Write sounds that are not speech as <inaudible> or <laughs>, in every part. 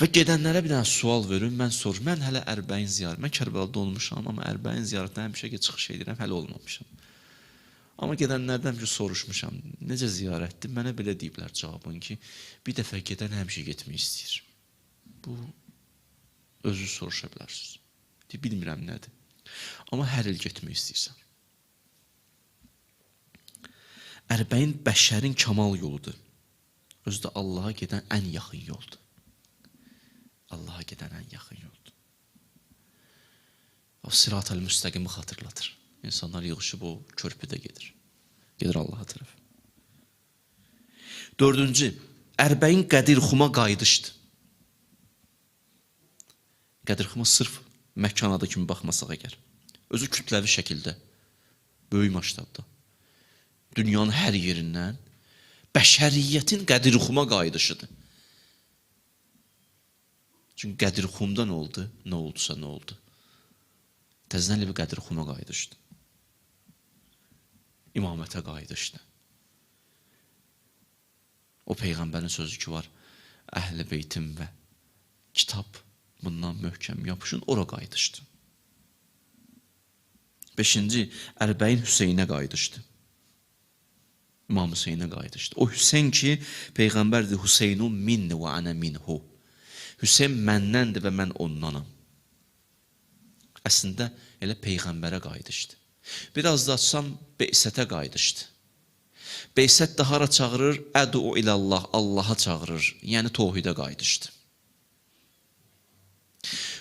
Və gedənlərə bir dənə sual verin, mən sor. Mən hələ Ərbəyin ziyarət, mən Kərbəlada olmuşam, amma Ərbəyin ziyarətinə həmişə ki çıxış edirəm, hələ olmamışam. Amma gedənlərdən bir soruşmuşam, necə ziyarətdir? Mənə belə deyiblər cavabın ki, bir dəfə gedən həmişə getmək istəyir. Bu özü soruşa bilərsiniz. Deyir, bilmirəm nədir. Amma hər il getmək istəyirsən. Ərbəyin bəşərin kamal yoludur. Özü də Allaha gedən ən yaxın yoldur. Allaha gedən ən yaxın yoldur. O sirat-ül müstəqimi xatırlatır. İnsanlar yığışıb o körpüdə gedir. Gedir Allaha tərəf. Dördüncü, Ərbəyin Qədirxuma qayıdışdır. Qədirxuma sırf məkan adı kimi baxmasaq əgər. Özü kütləvi şəkildə, böyük maştabda. Dünyanın hər yerindən bəşəriyyətin Qədirxuma qayıdışıdır. Çünki Qədirxumda nə oldu? Nə oldusa nə oldu? Təzədən bir Qədirxuma qayıdışdı. İmamətə qayıdışdı. O peyğəmbərin sözü ki var, Əhl-i beytim və kitab bundan möhkəm yapışın, ora qayıdışdı. Beşinci, Ərbəyin Hüseynə qayıdışdı. İmam Hüseynə qayıdışdı. O Hüseyn ki, Peyğəmbərdir, Hüseynun minni və ənə minhu. Hüseyn məndəndir və mən ondanam. Əslində elə peyğəmbərə qayıdışdı. Biraz da açsam Beysətə qayıdışdı. Beysət də hara çağırır? Ədu ilallah, Allaha çağırır. Yəni təvhidə qayıdışdı.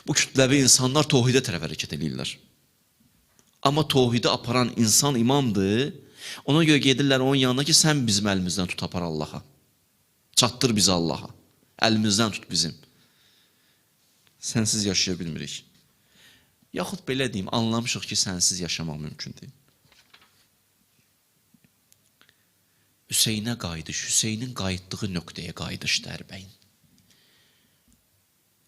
Bu kütləvi insanlar təvhidə tərəf hərəkət edirlər. Amma təvhidi aparan insan imamdır. Ona görə gedirlər onun yanına ki, sən bizim əlimizdən tut apar Allaha. Çatdır bizi Allaha. Əlimizdən tut bizim. Sənsiz yaşaya bilmirik. Yaxud belə deyim, anlamışıq ki, sənsiz yaşamaq mümkün deyil. Hüseynə qayıdış, Hüseynin qayıtdığı nöqtəyə qayıdışdı Ərbəyin.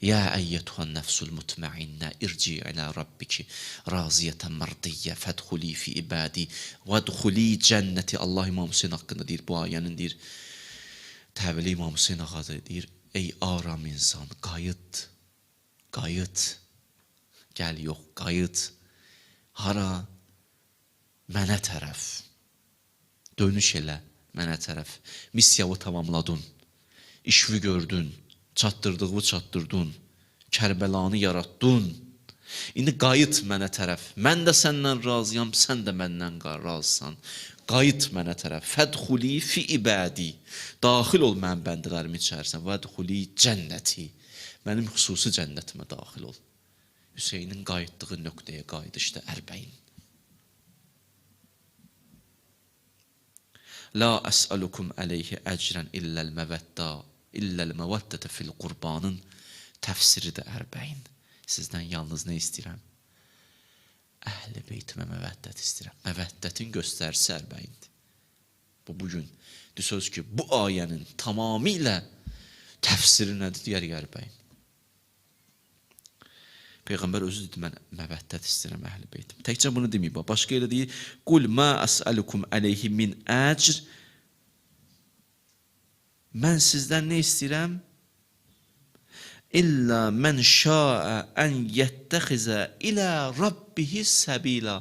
Ya əyyətuhan nəfsul mutmainnə irci ilə rabbiki raziyətən mardiyyə fədxuli fi ibadi vədxuli cənnəti Allah İmam Hüseyin haqqında deyir bu ayənin deyir təvili İmam Hüseyin ağadır deyir ey aram insan qayıt qayıt gəl yox qayıt hara mənə tərəf dönüş elə mənə tərəf missiyavu tamamladın işvi gördün çatdırdığını çatdırdın Kərbəlanı yaratdın İndi qayıt mənə tərəf. Mən də səndən razıyam, sən də məndən razısan. Qayıt mənə tərəf. Fədxuli fi ibadi. Daxil ol mənim bəndələrim içərisinə. Vədxuli cənnəti. Mənim xüsusi cənnətimə daxil ol. Hüseynin qayıtdığı nöqtəyə qayıdışdı Ərbəyin. La əsəlukum əleyhi əcrən illəl məvəddə illəl məvəddətə fil qurbanın təfsiridir Ərbəyin. Sizdən yalnız nə istəyirəm? Əhl-i beytimə məvəddət istəyirəm. Məvəddətin göstərisi Ərbəyindir. Bu bugün söz ki, bu ayənin tamamilə təfsiri nədir deyər Ərbəyin. Peyğəmbər özü dedi, mən məvəddət istəyirəm əhl-i beytim. Təkcə bunu deməyib, başqa yerdə deyir, Qul mə əsəlukum əleyhi min əcr Mən sizdən nə istəyirəm? İlla mən şaə ən yəttəxizə ilə Rabbihi səbila.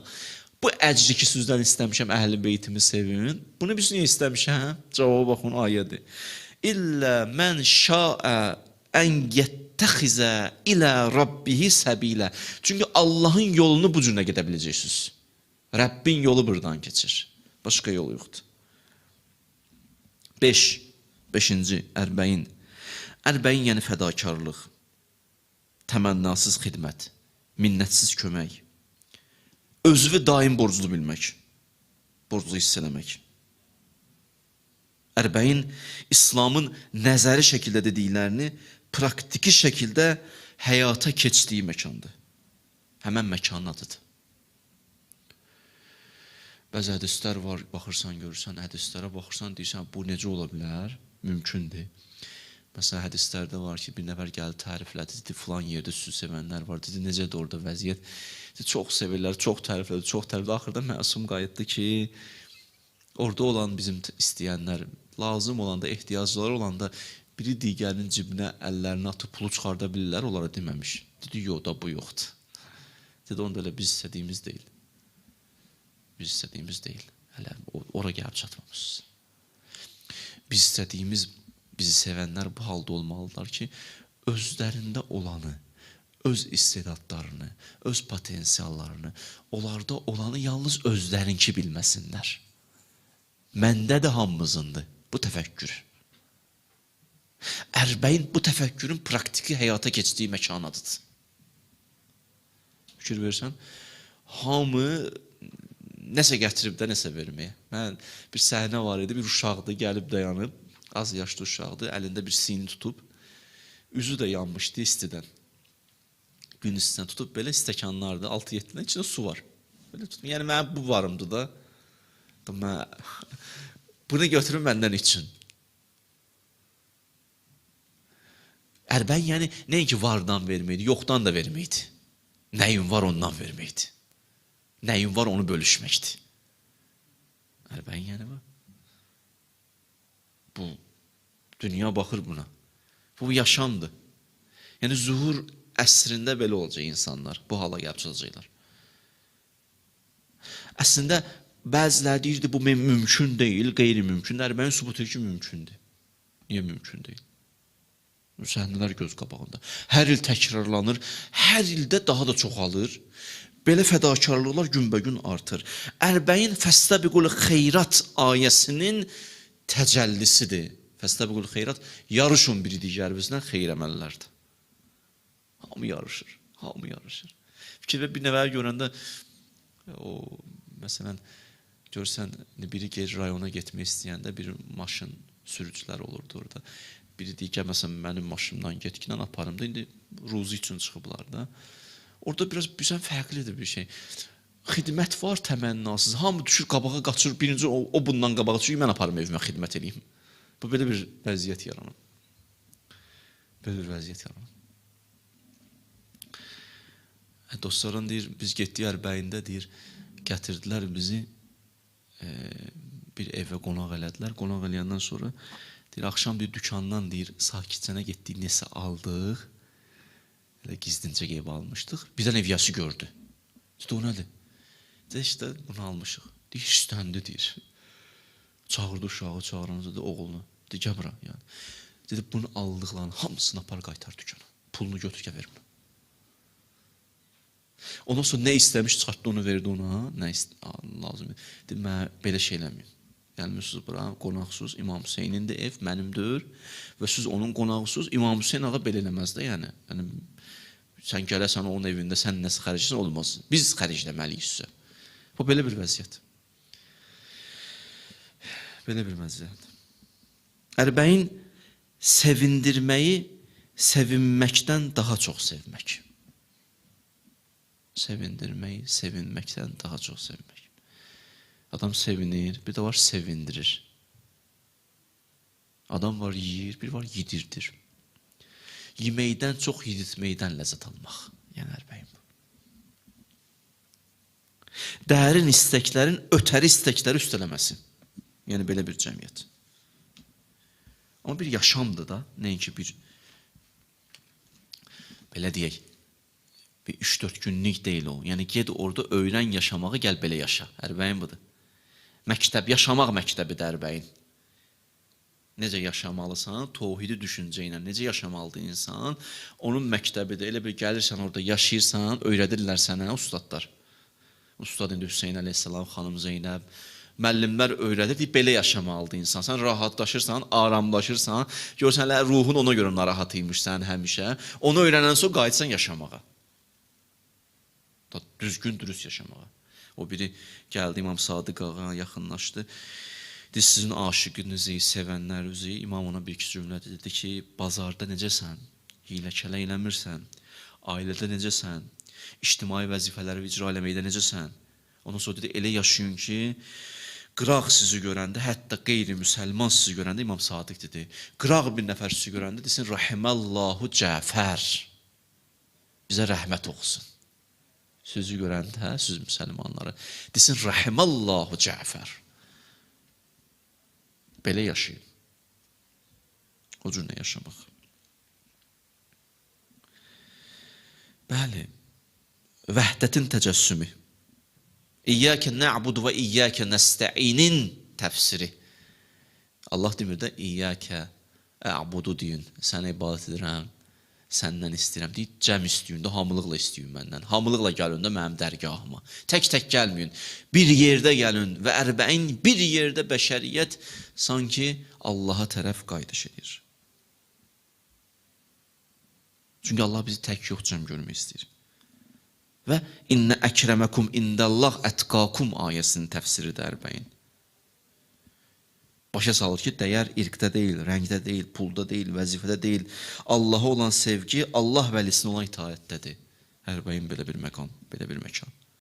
Bu əcri ki, sizdən istəmişəm, əhl-i beytimi sevin. Bunu biz niyə istəmişəm? Cavaba baxın, ayədir. İllə mən şaə ən yəttəxizə ilə Rabbihi səbilə. Çünki Allahın yolunu bu cürlə gedə biləcəksiniz. Rəbbin yolu buradan keçir. Başqa yol yoxdur. 5. 5-ci Ərbəyin Ərbəyin yəni fədakarlıq, təmənnasız xidmət, minnətsiz kömək, özünü daim borclu bilmək, borclu hiss eləmək. Ərbəyin İslamın nəzəri şəkildə dediklərini praktiki şəkildə həyata keçdiyi məkandır. Həmən məkanın adıdır. Bəzi hədislər var, baxırsan, görürsən, hədislərə baxırsan, deyirsən, bu necə ola bilər? Mümkündür. Məsələn, hədislərdə var ki, bir nəfər gəldi təriflədi, dedi, filan yerdə sizi sevənlər var, dedi, necədir orada vəziyyət? Dedi, çox sevirlər, çox təriflədi, çox təriflədi. Axırda məsum qayıtdı ki, orada olan bizim istəyənlər, lazım olanda, ehtiyacları olanda biri digərinin cibinə əllərini atıb pulu çıxarda bilirlər, onlara deməmiş. Dedi, yox da bu yoxdur. Dedi, onda elə biz istədiyimiz deyil. Biz istədiyimiz deyil. Hələ ora gəlib çatmamışız. Biz istədiyimiz, bizi sevənlər bu halda olmalılar ki, özlərində olanı, öz istedadlarını, öz potensiallarını, onlarda olanı yalnız özlərinki bilməsinlər. Məndə də hamımızındır bu təfəkkür. Ərbəyin bu təfəkkürün praktiki həyata keçdiyi məkan adıdır. Fikir versən, hamı nəsə gətirib də nəsə verməyə. Mən bir səhnə var idi, bir uşaqdı, gəlib dayanıb, az yaşlı uşaqdı, əlində bir sini tutub, üzü də yanmışdı istidən. Gün istidən tutub belə stəkanlardı, 6-7 dənə içində su var. Belə tutub. Yəni mənim bu varımdı da. Mən <laughs> bunu götürün məndən için. Ərbəyin yəni nəinki vardan verməkdi, yoxdan da verməkdi. Nəyin var ondan verməkdi. Nəyin var onu bölüşməkdi. Ərbəyin yəni bu. Bu dünya baxır buna. Bu yaşamdır. Yəni zuhur əsrində belə olacaq insanlar. Bu hala çıxacaqlar. Əslində bəziləri deyirdi bu müm- mümkün deyil, qeyri-mümkün. Ərbəyin sübut edir ki, mümkündür. Niyə mümkün deyil? Səhnələr göz qabağında. Hər il təkrarlanır, hər ildə daha da çoxalır. Belə fədakarlıqlar günbəgün artır. Ərbəyin fəstəbiqul xeyrat ayəsinin təcəllisidir. Fəstəbiqul xeyrat yarışın biri digərimizlə xeyir əməllərdir. Hamı yarışır, hamı yarışır. Fikir bir nəvəyə görəndə o məsələn görsən biri geri rayona getmək istəyəndə bir maşın sürücülər olurdu orada. Biri deyir ki, məsələn mənim maşınımdan getkinən aparım da indi ruzi üçün çıxıblar da. Orada biraz bizən fərqlidir bir şey. Xidmət var təmənnasız. Hamı düşür qabağa qaçır. Birinci o, o bundan qabağa çıxır, mən aparım evimə xidmət eləyim. Bu belə bir vəziyyət yaranır. Belə bir vəziyyət yaranır. Hə, Dostların deyir, biz getdik Ərbəyində deyir, gətirdilər bizi e, bir evə qonaq elədilər. Qonaq eləyəndən sonra deyir, axşam bir dükandan deyir, sakitcənə getdik, nəsə aldıq. Elə gizlincə ev almışdıq. Birdən evyası gördü. Dedi, o nədir? Dedi, işte bunu almışıq. Deyir, istəndi deyir. Çağırdı uşağı, çağıran dedi, oğlunu. Dedi, gəl bura. Yəni. Dedi, bunu aldıqların hamısını apar qaytar dükana. Pulunu götür gəl verim. Ondan sonra nə istəmiş çıxartdı onu verdi ona. Nə ist lazım. Dedi, mən belə şey eləməyim. Gəlmirsiniz bura, qonaqsız İmam Hüseynin də ev mənimdir və siz onun qonağısınız. İmam Hüseyn ağa belə eləməz də, yəni. Yəni sən gələsən onun evində sən nəsə xərcləsən olmaz. Biz xərcləməliyik sizə. Bu belə bir vəziyyət. Belə bir vəziyyət. Ərbəyin sevindirməyi sevinməkdən daha çox sevmək. Sevindirməyi sevinməkdən daha çox sevmək. Adam sevinir, bir də var sevindirir. Adam var yeyir, bir var yedirdir. Yeməkdən çox yedirtməkdən ləzzət almaq. Ərbəyin bu. Dərin istəklərin ötəri istəkləri üstələməsi. Yəni belə bir cəmiyyət. Amma bir yaşamdır da, nəinki bir belə deyək, bir 3-4 günlük deyil o. Yəni ged orada öyrən yaşamağı, gəl belə yaşa. Ərbəyin budur. Məktəb, yaşamaq məktəbidir ərbəyin. Necə yaşamalısan, tövhidi düşüncə ilə necə yaşamalıdır insan, onun məktəbidir. Elə bir gəlirsən orada yaşayırsan, öyrədirlər sənə ustadlar. Ustad indi Hüseyn əleyhissalam, xanım Zeynəb, müəllimlər öyrədir, deyir, belə yaşamalıdır insan. Sən rahatlaşırsan, aramlaşırsan, görsən elə ruhun ona görə narahat imiş sən həmişə. Onu öyrənən sonra qayıtsan yaşamağa. Da düzgün, dürüst yaşamağa. O biri gəldi İmam Sadiq ağa, yaxınlaşdı. Dedi, sizin aşiqinizi, sevənlərinizi İmam ona bir iki cümlə dedi ki, bazarda necəsən? Hilə-kələ eləmirsən? Ailədə necəsən? İctimai vəzifələri icra eləməkdə necəsən? Ondan sonra dedi, elə yaşayın ki, qıraq sizi görəndə, hətta qeyri-müsəlman sizi görəndə İmam Sadiq dedi, qıraq bir nəfər sizi görəndə desin, Rahiməllahu Cəfər. Bizə rəhmət olsun. Sizi görəndə, hə, siz müsəlmanları, desin, Rahiməllahu Cəfər. Belə yaşayın. O cür nə yaşamaq. Bəli. Vəhdətin təcəssümü. İyyəkə nə'budu və iyyəkə nəstəinin təfsiri. Allah demir də iyyəkə ə'budu deyin. Sənə ibadət edirəm, səndən istəyirəm. Deyir, cəm istəyin də, hamılıqla istəyin məndən. Hamılıqla gəlin də mənim dərgahıma. Tək-tək gəlməyin. Bir yerdə gəlin və ərbəin bir yerdə bəşəriyyət sanki Allaha tərəf qayıdış edir. Çünki Allah bizi tək yox cəm görmək istəyir. Və innə əkrəməkum indəllah ətqakum ayəsinin təfsiridir ərbəin. Başa salır ki, dəyər irqdə deyil, rəngdə deyil, pulda deyil, vəzifədə deyil. Allaha olan sevgi Allah vəlisinə olan itaətdədir. Ərbəin belə bir məqam, belə bir məkan.